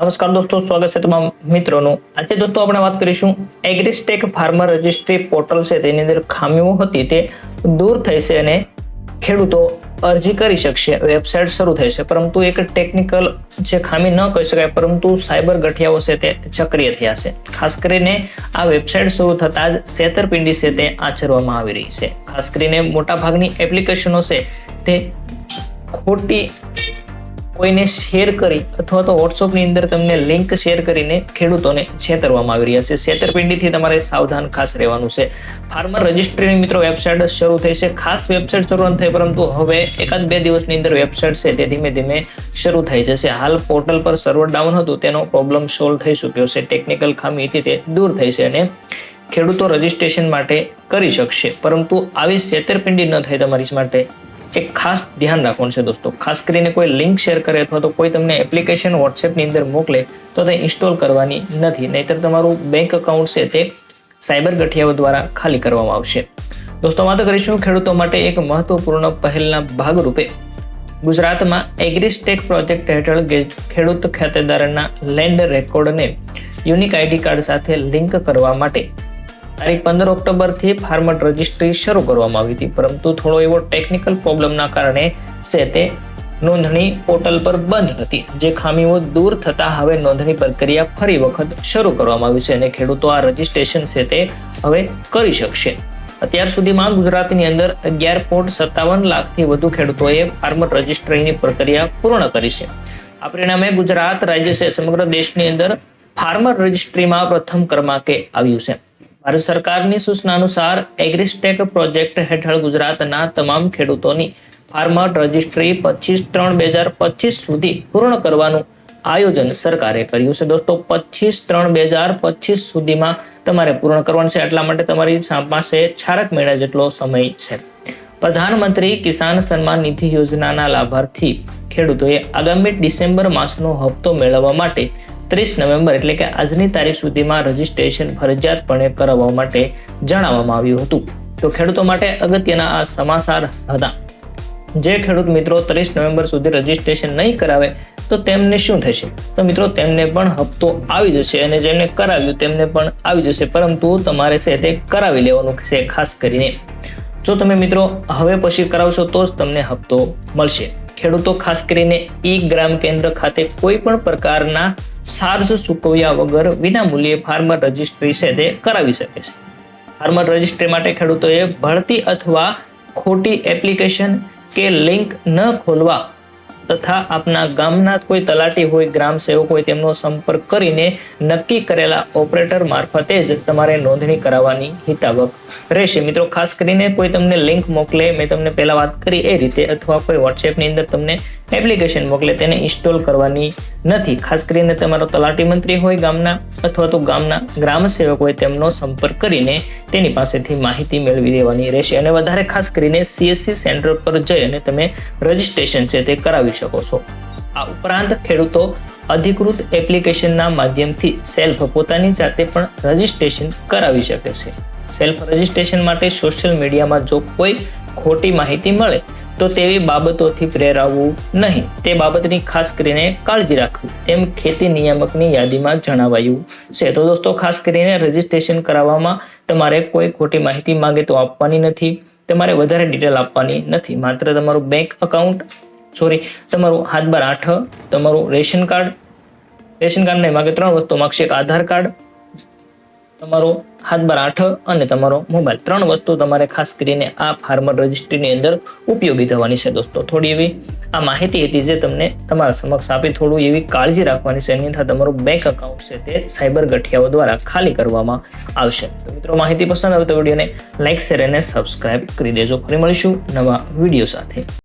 નમસ્કાર દોસ્તો, સ્વાગત છે તમામ મિત્રોનું. આજે દોસ્તો આપણે વાત કરીશું એગ્રીસ્ટેક ફાર્મર રજિસ્ટ્રી પોર્ટલ છે, તેની અંદર ખામીઓ હતી, તે દૂર થઈ અને ખેડૂતો અરજી કરી શકશે. વેબસાઇટ શરૂ છે, પરંતુ એક ટેકનિકલ જે ખામી ન કહી શકાય, પરંતુ સાયબર ગઠિયાઓ છે, તે સક્રિય થયા છે. ખાસ કરીને આ વેબસાઇટ શરૂ થતાં જ છેતરપિંડી છે, તે આચરવામાં આવી રહી છે. ખાસ કરીને મોટાભાગની એપ્લિકેશનો છે, તે ખોટી કોઈને શેર કરી અથવા તો વોટ્સઅપની અંદર તમને લિંક શેર કરીને ખેડૂતોને છેતરવામાં આવી રહ્યા છે. છેતરપિંડીથી તમારે સાવધાન ખાસ રહેવાનું છે. ફાર્મર રજિસ્ટ્રીની મિત્રો વેબસાઇટ શરૂ થઈ છે. ખાસ વેબસાઇટ શરૂ નથી થઈ પરંતુ હવે એકાદ બે દિવસની અંદર વેબસાઇટ છે તે ધીમે ધીમે શરૂ થઈ જશે. હાલ પોર્ટલ પર સર્વર ડાઉન હતું તેનો પ્રોબ્લેમ સોલ્વ થઈ ચૂક્યો છે. ટેકનિકલ ખામી હતી તે દૂર થઈ છે અને ખેડૂતો રજિસ્ટ્રેશન માટે કરી શકશે. પરંતુ આવી છેતરપિંડી ન થાય તમારી માટે એક ખાસ ધ્યાન રાખવાનું છે દોસ્તો. ખાસ કરીને કોઈ લિંક શેર કરે અથવા તો કોઈ તમને એપ્લિકેશન વોટ્સએપની અંદર મોકલે, તો તે ઇન્સ્ટોલ કરવાની નથી. નહીતર તમારું બેંક અકાઉન્ટ છે તે સાયબર ગઠિયાઓ દ્વારા ખાલી કરવામાં આવશે. દોસ્તો, વાત કરીશું ખેડૂતો માટે એક મહત્વપૂર્ણ પહેલના ભાગરૂપે. ગુજરાતમાં એગ્રીસ્ટેક પ્રોજેક્ટ હેઠળ ખેડૂત ખાતેદારના લેન્ડ રેકોર્ડને યુનિક આઈડી કાર્ડ સાથે લિંક કરવા માટે તારીખ પંદર ઓક્ટોબરથી ફાર્મર રજિસ્ટ્રી શરૂ કરવામાં આવી હતી. પરંતુ થોડો એવો ટેકનિકલ પ્રોબ્લેમના કારણે છે તે નોંધણી પોર્ટલ પર બંધ હતી. જે ખામીઓ દૂર થતા હવે નોંધણી પ્રક્રિયા ફરી વખત શરૂ કરવામાં આવી છે અને ખેડૂતો આ રજિસ્ટ્રેશન છે તે હવે કરી શકશે. અત્યાર સુધીમાં ગુજરાતની અંદર અગિયાર પોઈન્ટ સત્તાવન લાખથી વધુ ખેડૂતોએ ફાર્મર રજિસ્ટ્રીની પ્રક્રિયા પૂર્ણ કરી છે. આ પરિણામે ગુજરાત રાજ્ય છે સમગ્ર દેશની અંદર ફાર્મર રજિસ્ટ્રીમાં પ્રથમ ક્રમાંકે આવ્યું છે. ભારત સરકારની સૂચના અનુસાર, એગ્રીસ્ટેક પ્રોજેક્ટ હેઠળ ગુજરાતના તમામ ખેડૂતોની ફાર્મર રજિસ્ટ્રી પચીસ ત્રણ બે હજાર પચીસ સુધી પૂર્ણ કરવાનું આયોજન સરકારે કર્યું છે. દોસ્તો, પચીસ ત્રણ બે હજાર પચીસ સુધીમાં તમારે પૂર્ણ કરવાનું છે. એટલા માટે તમારી પાસે છારક મહિના જેટલો સમય છે. પ્રધાનમંત્રી કિસાન સન્માન નિધિ યોજનાના લાભાર્થી ખેડૂતોએ આગામી ડિસેમ્બર માસનો હપ્તો મેળવવા માટે ત્રીસ નવેમ્બર એટલે કે આજની તારીખ સુધીમાં રજીસ્ટ્રેશન ફરજિયાતપણે કરાવવા માટે જણાવવામાં આવ્યું હતું. તો ખેડૂતો માટે અગત્યના આ સમાચાર હતા. જે ખેડૂત મિત્રો ત્રીસ નવેમ્બર સુધી રજીસ્ટ્રેશન નહીં કરાવે તો તેમને શું થશે? તો મિત્રો તેમને પણ હપ્તો આવી જશે અને જેમને કરાવ્યું તેમને પણ આવી જશે, પરંતુ તમારે છે તે કરાવી લેવાનું છે ખાસ કરીને. જો તમે મિત્રો હવે પછી કરાવશો તો જ તમને હપ્તો મળશે. ખેડૂતો ખાસ કરીને ઈ ગ્રામ કેન્દ્ર ખાતે કોઈ પણ પ્રકારના ચાર્જ ચૂકવ્યા વગર વિનામૂલ્યે ફાર્મર રજિસ્ટ્રી છે તે કરાવી શકે છે. ફાર્મર રજિસ્ટ્રી માટે ખેડૂતોએ ભરતી અથવા ખોટી એપ્લિકેશન કે લિંક ન ખોલવા તથા આપના ગામના કોઈ તલાટી હોય, ગ્રામ સેવક હોય, તેમનો સંપર્ક કરીને નક્કી કરેલા ઓપરેટર મારફતે જ તમારે નોંધણી કરાવવાની હિતાવક રહેશે. મિત્રો, ખાસ કરીને કોઈ તમને લિંક મોકલે, મેં તમને પહેલાં વાત કરી એ રીતે, અથવા કોઈ વોટ્સએપની અંદર તમને એપ્લિકેશન મોકલે, તેને ઇન્સ્ટોલ કરવાની નથી. ખાસ કરીને તમારો તલાટી મંત્રી હોય, ગામના, અથવા તો ગામના ગ્રામ સેવક હોય, તેમનો સંપર્ક કરીને તેની પાસેથી માહિતી મેળવી દેવાની રહેશે. અને વધારે ખાસ કરીને સીએસસી સેન્ટર પર જઈ અને તમે રજિસ્ટ્રેશન છે તે કરાવી શકો છો. આ ઉપરાંત ખેડૂતો અધિકૃત એપ્લિકેશનના માધ્યમથી સેલ્ફ પોતાની જાતે પણ રજિસ્ટ્રેશન કરાવી શકે છે. સેલ્ફ રજિસ્ટ્રેશન માટે સોશિયલ મીડિયામાં જો કોઈ ખોટી માહિતી મળે, તો તેવી બાબતોથી પ્રેરાવવું નહીં. તે બાબતની ખાસ કરીને કાળજી રાખવી. તેમ ખેતી નિયામકની યાદીમાં જણાવાયું છે. તો દોસ્તો, ખાસ કરીને રજિસ્ટ્રેશન કરાવવામાં તમારે કોઈ ખોટી માહિતી માંગે તો આપવાની નથી. તમારે વધારે ડિટેલ આપવાની નથી. માત્ર તમારું બેંક અકાઉન્ટ સોરી તમારું હાથ બાર આઠ, તમારું રેશન કાર્ડ રેશન કાર્ડ નહીં માગે ત્રણ વસ્તુ માગશે, એક આધાર કાર્ડ, તમારો હાથ બાર આઠ અને તમારો મોબાઈલ. ત્રણ વસ્તુ તમારે ખાસ કરીને આ ફાર્મર રજિસ્ટ્રીની અંદર ઉપયોગી થવાની છે દોસ્તો. થોડી એવી આ માહિતી હતી જે તમને તમારા સમક્ષ આપી, થોડું એવી કાળજી રાખવાની છે. અન્યથા તમારું બેંક અકાઉન્ટ છે તે સાયબર ગઠિયાઓ દ્વારા ખાલી કરવામાં આવશે. તો મિત્રો, માહિતી પસંદ આવે તો વિડીયોને લાઇક શેર અને સબસ્ક્રાઇબ કરી દેજો. ફરી મળીશું નવા વીડિયો સાથે.